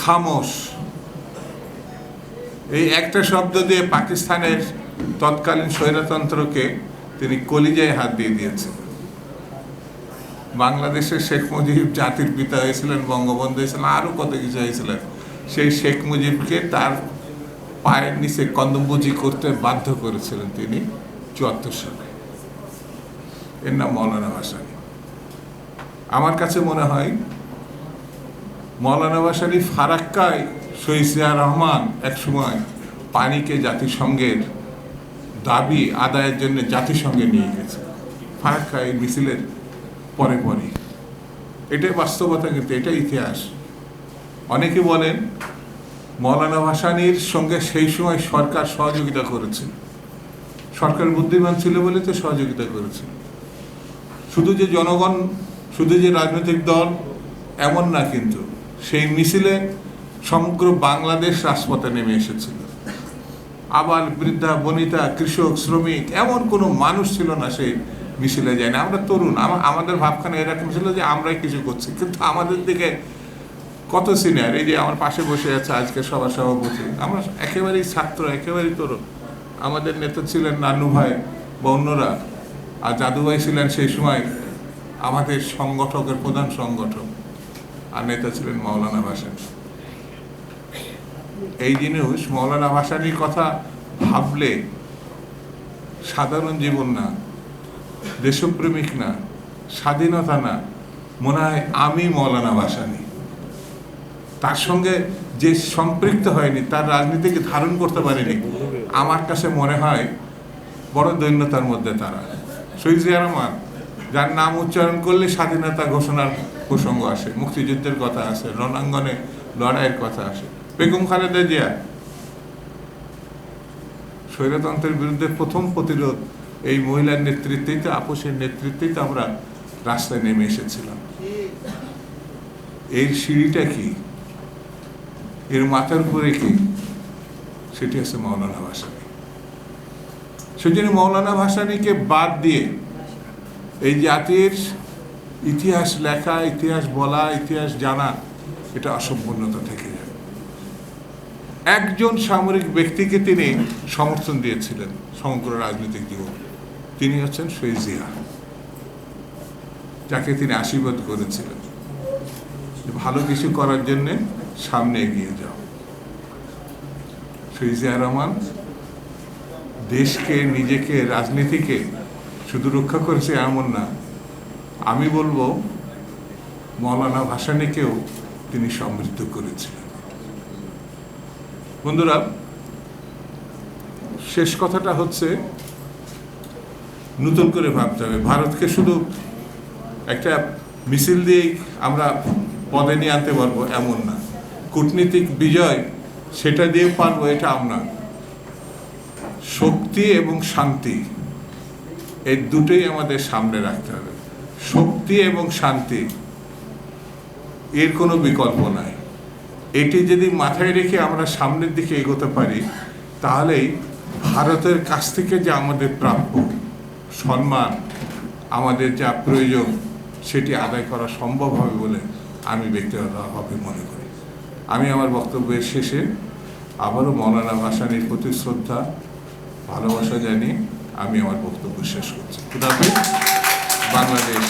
খামোশ। এই একটা শব্দ দিয়ে পাকিস্তানের তৎকালীন স্বৈরতন্ত্রকে তিনি কলিজায় হাত দিয়ে দিয়েছেন। বাংলাদেশের শেখ মুজিব জাতির পিতা হয়েছিলেন, বঙ্গবন্ধু হয়েছিলেন আরও কত কিছু হয়েছিলেন। সেই শেখ মুজিবকে তার পায়ের নিচে কন্দমবুজি করতে বাধ্য করেছিলেন তিনি চুয়াত্তর সালে। এর নাম মৌলানা ভাসানী। আমার কাছে মনে হয় মৌলানা ভাসানী ফারাক্কায় জিয়া রহমান একসময় পানিকে জাতিসংঘের দাবি আদায়ের জন্য জাতিসংঘে নিয়ে গেছে। ফারাক্কায় মিছিলের পরে পরে। এটাই বাস্তবতা কিন্তু এটা ইতিহাস। অনেকে বলেন, মৌলানা ভাসানির সঙ্গে সেই সময় সরকার সহযোগিতা করেছে। সরকার বুদ্ধিমান ছিল বলে তো সহযোগিতা করেছে। শুধু যে জনগণ, শুধু যে রাজনৈতিক দল, এমন না কিন্তু। সেই মিছিলে সমগ্র বাংলাদেশ রাজপথে নেমে এসেছিল। আবার বৃদ্ধা, বনিতা, কৃষক, শ্রমিক, এমন কোনো মানুষ ছিল না সেই মিছিলে যায় না আমরা তরুণ, আমা- আমাদের ভাবখানে এরকম ছিল যে আমরাই কিছু করছি। কিন্তু আমাদের দিকে কত সিনিয়র এই যে আমার পাশে বসে আছে আজকে সভা সভাপতি, আমরা একেবারেই ছাত্র, একেবারেই তরুণ। আমাদের নেতা ছিলেন নানু ভাই বা অন্যরা, আর দাদু ভাই ছিলেন সেই সময় আমাদের সংগঠকের প্রধান সংগঠক। আর নেতা ছিলেন মাওলানা ভাসানী এই জিনিস মৌলানা ভাসানির কথা ভাবলে সাধারণ জীবন না, দেশপ্রেমিক না, স্বাধীনতা না, মনে হয় আমি মৌলানা ভাসানি তার সঙ্গে যে সম্পৃক্ত হয়নি, তার রাজনীতিকে ধারণ করতে পারেনি, আমার কাছে মনে হয় বড় দৈন্যতার মধ্যে তারা। শহীদ জিয়া রহমান, যার নাম উচ্চারণ করলে স্বাধীনতা ঘোষণার প্রসঙ্গ আসে, মুক্তিযুদ্ধের কথা আসে, রণাঙ্গনে লড়াইয়ের কথা আসে। বেগম খালেদা জিয়া স্বৈরতন্ত্রের বিরুদ্ধে প্রথম প্রতিরোধ এই মহিলার নেতৃত্বেই তো, আপোষের নেতৃত্বেই তো আমরা রাস্তায় নেমে এসেছিলাম। এর সিঁড়িটা কি? এর মাথার উপরে কি? সেটি হচ্ছে মৌলানা ভাসানী। সেজন্য মৌলানা ভাসানীকে বাদ দিয়ে এই জাতির ইতিহাস লেখা, ইতিহাস বলা, ইতিহাস জানা, এটা অসম্পূর্ণতা থেকে যায়। একজন সামরিক ব্যক্তিকে তিনি সমর্থন দিয়েছিলেন সমগ্র রাজনৈতিক জীবন। তিনি হচ্ছেন শহীদ যাকে তিনি আশীর্বাদ করেছিলেন ভালো কিছু করার জন্যে সামনে এগিয়ে যাও। শহীদ জিয়া রহমান দেশকে, নিজেকে, রাজনীতিকে শুধু রক্ষা করেছে এমন না আমি বলব, মৌলানা ভাসানিকেও তিনি সমৃদ্ধ করেছিলেন। বন্ধুরা, শেষ কথাটা হচ্ছে, নতুন করে ভাবতে হবে। ভারতকে শুধু একটা মিছিল দিয়েই আমরা পদে নিয়ে আনতে পারব, এমন না। কূটনীতিক বিজয়, সেটা দিয়ে পারব, এটা আমরা। শক্তি এবং শান্তি, এই দুটোই আমাদের সামনে রাখতে হবে। শক্তি এবং শান্তি, এর কোনো বিকল্প নাই। এটি যদি মাথায় রেখে আমরা সামনের দিকে এগোতে পারি, তাহলেই ভারতের কাছ থেকে যে আমাদের প্রাপ্য সম্মান, আমাদের যা প্রয়োজন, সেটি আদায় করা সম্ভব হবে বলে আমি ব্যক্তিগতভাবে মনে করি। আমি আমার বক্তব্যের শেষে আবারও মৌলানা ভাসানির প্রতি শ্রদ্ধা, ভালোবাসা জানিয়ে আমি আমার বক্তব্য শেষ করছি। বাংলাদেশ।